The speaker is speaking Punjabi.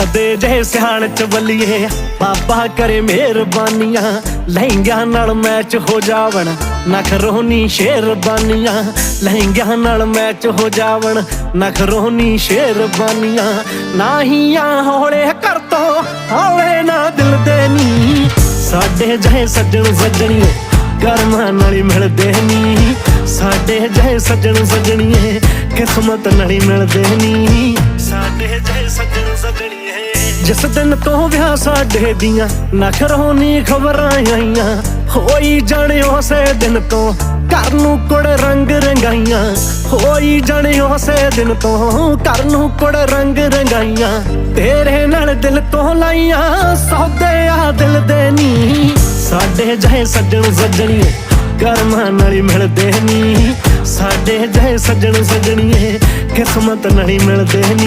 ਸਾਡੇ ਜਿਹੇ ਸਿਆਣ ਚ ਬੱਲੀਏ ਬਾਬਾ ਕਰੇ ਮਿਹਰਬਾਨੀਆਂ, ਲਹਿੰਗਿਆਂ ਨਾਲ ਮੈਚ ਹੋ ਜਾਵਣ। ਨਖਰੋਨੀ ਸ਼ੇਰਬਾਨੀਆਂ, ਲਹਿੰਗਿਆਂ ਨਾਲ ਮੈਚ ਹੋ ਜਾਵਣ। ਨਖਰੋਨੀ ਸ਼ੇਰਬਾਨੀਆਂ, ਨਾਹੀਆਂ ਹੌਲੇ ਕਰ ਤੋਂ ਹੌਲੇ ਨਾ ਦਿਲ ਦੇ ਨੀ। ਸਾਡੇ ਜਿਹੇ ਸੱਜਣ ਸੱਜਣੀਏ ਕਰਮਾਂ ਨਾਲ ਮਿਲਦੇ ਨੀ। ਸਾਡੇ ਜਿਹੇ ਸੱਜਣ ਸੱਜਣੀਏ ਕਿਸਮਤ ਨਾਲ ਮਿਲਦੇ ਨੀ। ਜਿਸ ਦਿਨ ਤੋਂ ਵਿਆਹ ਸਾਡੇ ਦੀਆਂ ਨਖਰ ਹੋਣੀ ਖਬਰਾਂ ਆਈਆਂ। ਹੋਈ ਜਾਣੇ ਉਸੇ ਦਿਨ ਤੋਂ, ਘਰ ਨੂੰ ਕੁੜ ਰੰਗ ਰੰਗਾਈਆਂ। ਹੋਈ ਜਾਣੇ ਉਸੇ ਦਿਨ ਤੋਂ, ਘਰ ਨੂੰ ਕੁੜ ਰੰਗ ਰੰਗਾਈਆਂ। ਤੇਰੇ ਨਾਲ ਦਿਲ ਤੋਂ ਲਾਈਆਂ, ਸੌਦੇ ਆ ਦਿਲ ਦੇ ਨੀ। ਸਾਡੇ ਜਹੇ ਸੱਜਣ ਸੱਜਣੀਏ, ਕਰਮਾਂ ਨਾਲ ਹੀ ਮਿਲਦੇ ਨੀ। ਸਾਡੇ ਜਿਹੇ ਸੱਜਣ ਸੱਜਣੀਏ, ਕਿਸਮਤ ਨਾਲ ਹੀ ਮਿਲਦੇ ਨੀ।